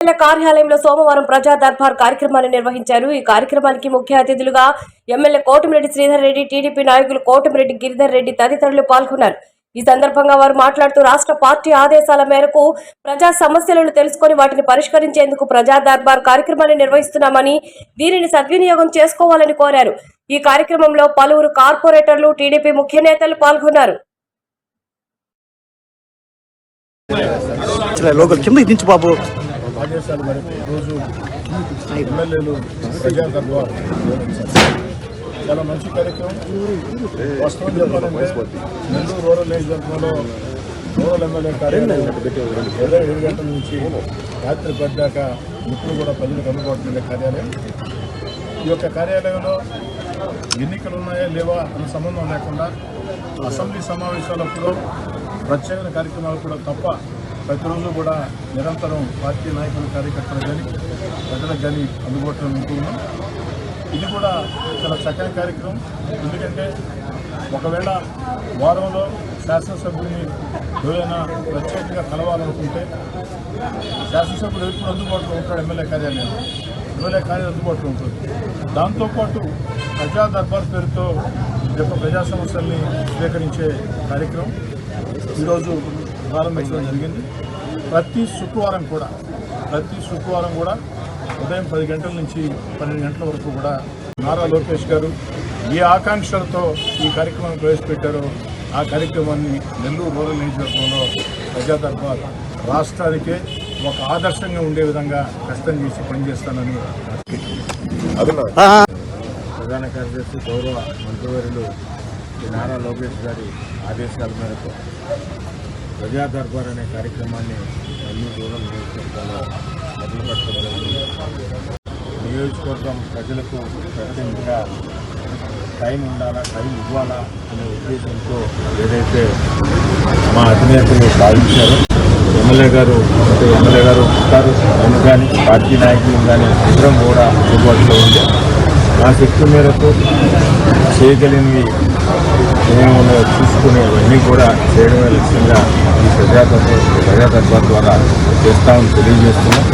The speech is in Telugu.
ఎమ్మెల్యే కార్యాలయంలో సోమవారం ప్రజా దర్బార్ కార్యక్రమాన్ని నిర్వహించారు. ఈ కార్యక్రమానికి ముఖ్య అతిథులుగా ఎమ్మెల్యే కోటమిరెడ్డి శ్రీధర్ రెడ్డి టీడీపీ నాయకులు కోటమిరెడ్డి గిరిధర్ రెడ్డి తదితరులు పాల్గొన్నారు. ఈ సందర్భంగా వారు మాట్లాడుతూ రాష్ట్ర పార్టీ ఆదేశాల మేరకు ప్రజా సమస్యలను తెలుసుకొని వాటిని పరిష్కరించేందుకు ప్రజా దర్బార్ కార్యక్రమాన్ని నిర్వహిస్తున్నామని దీనిని సద్వినియోగం చేసుకోవాలని కోరారు. ఈ కార్యక్రమంలో పలువురు కార్పొరేటర్లు టీడీపీ ముఖ్య నేతలు పాల్గొన్నారు. లోకల్ కింద బాబు. ఆదేశాల మేరకు రోజు ఎమ్మెల్యేలు ప్రజా దర్బార్ చాలా మంచి కార్యక్రమం. వాస్తవం చెప్పాలంటే నెల్లూరు రూరల్ నియోజకవర్గంలో రూరల్ ఎమ్మెల్యే కార్యాలయం ఉదయం ఏడు గంటల నుంచి రాత్రి పడ్డాక ఇప్పుడు కూడా ప్రజలకు అందుబాటులో కార్యాలయం. ఈ యొక్క కార్యాలయంలో ఎన్నికలు ఉన్నాయా లేవా అన్న సంబంధం లేకుండా అసెంబ్లీ సమావేశాలప్పుడు ప్రత్యేక కార్యక్రమాలు కూడా తప్ప ప్రతిరోజు కూడా నిరంతరం పార్టీ నాయకులు కార్యకర్తలు కానీ ప్రజలకు కానీ అందుబాటులో ఉంటున్నాం ఇది కూడా చాలా చక్కని కార్యక్రమం. ఎందుకంటే ఒకవేళ వారంలో శాసనసభ్యుని ఎవరైనా ప్రత్యేకంగా కలవాలనుకుంటే శాసనసభ్యుడు ఎప్పుడు అందుబాటులో ఉంటాడు ఎమ్మెల్యే కార్యాలయం ఎమ్మెల్యే కార్యాలయం అందుబాటులో ఉంటుంది. దాంతోపాటు ప్రజా దర్బార్ పేరుతో యొక్క ప్రజా సమస్యల్ని స్వీకరించే కార్యక్రమం. ఈరోజు ప్రారంభించడం జరిగింది. ప్రతి శుక్రవారం కూడా ప్రతి శుక్రవారం కూడా ఉదయం పది గంటల నుంచి పన్నెండు గంటల వరకు కూడా నారా లోకేష్ గారు ఏ ఆకాంక్షలతో ఈ కార్యక్రమాన్ని ప్రవేశపెట్టారో ఆ కార్యక్రమాన్ని నెల్లూరు రూరల్ నియోజకవర్గంలో ప్రజా దర్బార్ రాష్ట్రానికే ఒక ఆదర్శంగా ఉండే విధంగా కష్టం చేసి పనిచేస్తానని ప్రధాన కార్యదర్శి గౌరవ మంత్రివర్యులు శ్రీ నారా లోకేష్ గారి ఆదేశాల మేరకు ప్రజా దర్బార్ అనే కార్యక్రమాన్ని అన్ని దూరం నియోజకవర్గంలో మొదలు పెట్టడం నియోజకవర్గం ప్రజలకు ప్రత్యేకంగా టైం ఉండాలా టైం ఇవ్వాలా అనే ఉద్దేశంతో ఏదైతే మా అధినేతలు భావించారో ఎమ్మెల్యే గారు అంటే ఎమ్మెల్యే గారు ఉంటారు నేను కానీ పార్టీ నాయకులు కానీ అందరం కూడా అందుబాటులో ఉంది నా శక్తి మేరకు చేయగలిగినవి మేము చూసుకునేవన్నీ కూడా చేయడమే లక్ష్యంగా ఈ ప్రజాతత్వ ప్రజాతత్వ ద్వారా చేస్తామని తెలియజేస్తున్నాం.